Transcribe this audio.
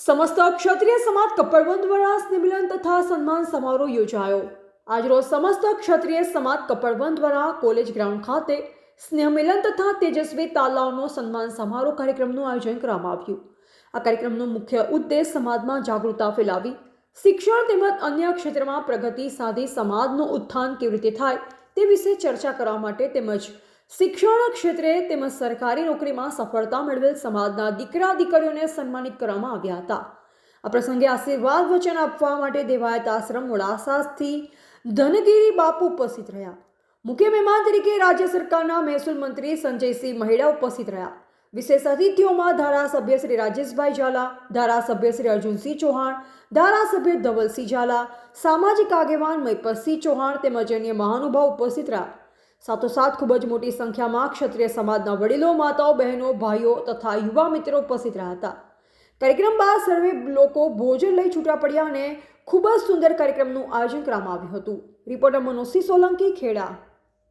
સમસ્ત ક્ષત્રિય સમાજ કપડવંત દ્વારા સ્નેહમિલન તથા સન્માન સમારોહ યોજાયો. આજરોજ સમસ્ત ક્ષત્રિય સમાજ કપડવંત દ્વારા કોલેજ ગ્રાઉન્ડ ખાતે સ્નેહમિલન તથા તેજસ્વી તાલાઓનો સન્માન સમારોહ કાર્યક્રમનું આયોજન કરવામાં આવ્યું. આ કાર્યક્રમનો મુખ્ય ઉદ્દેશ સમાજમાં જાગૃતતા ફેલાવી, શિક્ષણ તેમજ અન્ય ક્ષેત્રમાં પ્રગતિ સાધી સમાજનું ઉત્થાન કેવી રીતે થાય તે વિશે ચર્ચા કરવા માટે તેમજ શિક્ષણ ક્ષેત્રે તેમજ સરકારી નોકરીમાં સફળતા મેળવેલ સમાજના દીકરા દીકરીઓને સન્માનિત કરવામાં આવ્યા હતા. આ પ્રસંગે આશીર્વાદ વચન આપવા માટે દેવાયત આશ્રમ મોડાસાથી ધનગીરી બાપુ ઉપસ્થિત રહ્યા. મુખ્ય મહેમાન તરીકે રાજ્ય સરકારના મહેસૂલ મંત્રી સંજયસિંહ મહેડા ઉપસ્થિત રહ્યા. વિશેષ અતિથિઓમાં ધારાસભ્ય શ્રી રાજેશભાઈ ઝાલા, ધારાસભ્ય શ્રી અર્જુનસિંહ ચૌહાણ, ધારાસભ્ય ધવલસિંહ ઝાલા, સામાજિક આગેવાન મૈપતસિંહ ચૌહાણ તેમજ અન્ય મહાનુભાવ ઉપસ્થિત રહ્યા. સાથોસાથ ખૂબ જ મોટી સંખ્યામાં ક્ષત્રિય સમાજના વડીલો, માતાઓ, બહેનો, ભાઈઓ તથા યુવા મિત્રો ઉપસ્થિત રહ્યા હતા. કાર્યક્રમ બાદ સર્વે લોકો ભોજન લઈ છૂટા પડ્યા અને ખૂબ જ સુંદર કાર્યક્રમનું આયોજન કરવામાં આવ્યું હતું. રિપોર્ટર મનોજસિંહ સોલંકી ખેડા.